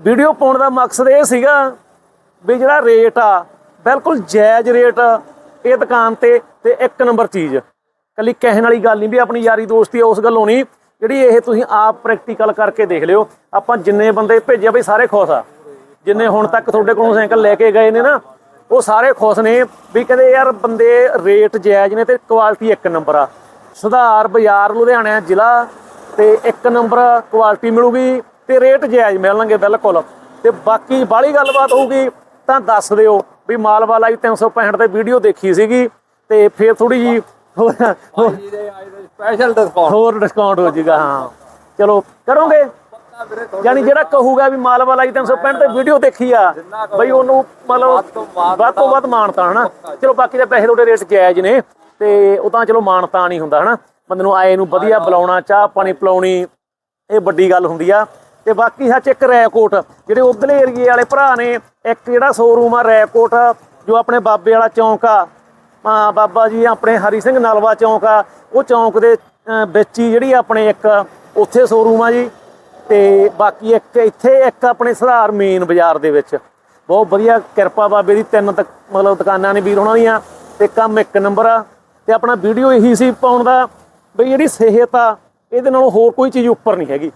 Video ਪਾਉਣ ਦਾ ਮਕਸਦ ਇਹ ਸੀਗਾ ਵੀ ਜਿਹੜਾ ਰੇਟ ਆ ਬਿਲਕੁਲ ਜਾਇਜ਼ ਰੇਟ ਇਹ ਦੁਕਾਨ ਤੇ ਤੇ ਇੱਕ ਨੰਬਰ ਚੀਜ਼। ਕੱਲੀ ਕਹਿਣ ਵਾਲੀ ਗੱਲ ਨਹੀਂ ਵੀ ਆਪਣੀ ਯਾਰੀ ਦੋਸਤੀ ਆ, ਉਸ ਗੱਲੋਂ ਨਹੀਂ। ਜਿਹੜੀ ਇਹ ਤੁਸੀਂ ਆਪ ਪ੍ਰੈਕਟੀਕਲ ਕਰਕੇ ਦੇਖ ਲਿਓ ਆਪਾਂ ਜਿੰਨੇ ਬੰਦੇ ਭੇਜਿਆ ਬਈ ਸਾਰੇ ਖੁਸ਼ ਆ। ਜਿੰਨੇ ਹੁਣ ਤੱਕ ਤੁਹਾਡੇ ਕੋਲੋਂ ਸਾਈਕਲ ਲੈ ਕੇ ਗਏ ਨੇ ਨਾ ਉਹ ਸਾਰੇ ਖੁਸ਼ ਨੇ ਵੀ ਕਹਿੰਦੇ ਯਾਰ ਬੰਦੇ ਰੇਟ ਜਾਇਜ਼ ਨੇ ਤੇ ਕੁਆਲਿਟੀ ਇੱਕ ਨੰਬਰ ਆ। ਸੁਧਾਰ ਬਾਜ਼ਾਰ ਲੁਧਿਆਣਾ ਜ਼ਿਲ੍ਹਾ ਤੇ ਇੱਕ ਨੰਬਰ ਕੁਆਲਿਟੀ ਮਿਲੂਗੀ। ਤੇ ਰੇਟ ਜਾਇਜ਼ ਮਿਲਣਗੇ ਬਿਲਕੁਲ। ਤੇ ਬਾਕੀ ਬਾਹਲੀ ਗੱਲਬਾਤ ਹੋਊਗੀ ਤਾਂ ਦੱਸ ਦਿਓ ਵੀ ਮਾਲਵਾ ਲਾਈ 365 ਤੇ ਵੀਡੀਓ ਦੇਖੀ ਸੀਗੀ ਤੇ ਫੇਰ ਥੋੜੀ ਜੀ ਸਪੈਸ਼ਲ ਡਿਸਕਾਊਂਟ ਹੋਰ ਡਿਸਕਾਊਂਟ ਹੋ ਜਾਊਗਾ ਹਾਂ। ਚਲੋ ਕਰੋਗੇ? ਯਾਨੀ ਜਿਹੜਾ ਕਹੂਗਾ ਵੀ ਮਾਲਵਾ ਲਾਈ 365 ਤੇ ਵੀਡੀਓ ਦੇਖੀ ਆ ਬਈ ਉਹਨੂੰ ਮਤਲਬ ਵੱਧ ਤੋਂ ਵੱਧ ਮਾਨਤਾ ਹਨਾ? ਚਲੋ ਬਾਕੀ ਦੇ ਪੈਸੇ ਤੁਹਾਡੇ ਰੇਟ ਜਾਇਜ਼ ਨੇ ਤੇ ਉਹ ਤਾਂ ਚਲੋ ਮਾਨਤਾ ਨਹੀਂ ਹੁੰਦਾ ਹਨਾ? ਬੰਦੇ ਨੂੰ ਆਏ ਨੂੰ ਵਧੀਆ ਬੁਲਾਉਣਾ ਚਾਹ ਪਾਣੀ ਪਿਲਾਉਣੀ ਇਹ ਵੱਡੀ ਗੱਲ ਹੁੰਦੀ ਆ। ਤੇ ਬਾਕੀ ਸੱਚ ਇੱਕ ਰੈਕੋਟ, ਜਿਹੜੇ ਉਧਰਲੇ ਏਰੀਏ ਵਾਲੇ ਭਰਾ ਨੇ, ਇੱਕ ਜਿਹੜਾ ਸ਼ੋਰੂਮ ਆ ਰੈਕੋਟ, ਜੋ ਆਪਣੇ ਬਾਬੇ ਵਾਲਾ ਚੌਂਕ ਆ ਆ ਬਾਬਾ ਜੀ ਆਪਣੇ ਹਰੀ ਸਿੰਘ ਨਲਵਾ ਚੌਂਕ ਆ, ਉਹ ਚੌਂਕ ਦੇ ਵਿੱਚ ਹੀ ਜਿਹੜੀ ਆਪਣੇ ਇੱਕ ਉੱਥੇ ਸ਼ੋਰੂਮ ਆ ਜੀ, ਤੇ ਬਾਕੀ ਇੱਕ ਇੱਥੇ ਇੱਕ ਆਪਣੇ ਸੁਧਾਰ ਮੇਨ ਬਾਜ਼ਾਰ ਦੇ ਵਿੱਚ। ਬਹੁਤ ਵਧੀਆ ਕਿਰਪਾ ਬਾਬੇ ਦੀ, ਤਿੰਨ ਤੱਕ, ਮਤਲਬ ਦੁਕਾਨਾਂ ਨੇ ਵੀਰ ਉਹਨਾਂ ਦੀਆਂ, ਤੇ ਕੰਮ ਇੱਕ ਨੰਬਰ ਆ। ਤੇ ਆਪਣਾ ਵੀਡੀਓ ਇਹੀ ਸੀ ਪਾਉਣ ਦਾ, ਬਈ ਜਿਹੜੀ ਸਿਹਤ ਆ, ਇਹਦੇ ਨਾਲੋਂ ਹੋਰ ਕੋਈ ਚੀਜ਼ ਉੱਪਰ ਨਹੀਂ ਹੈਗੀ।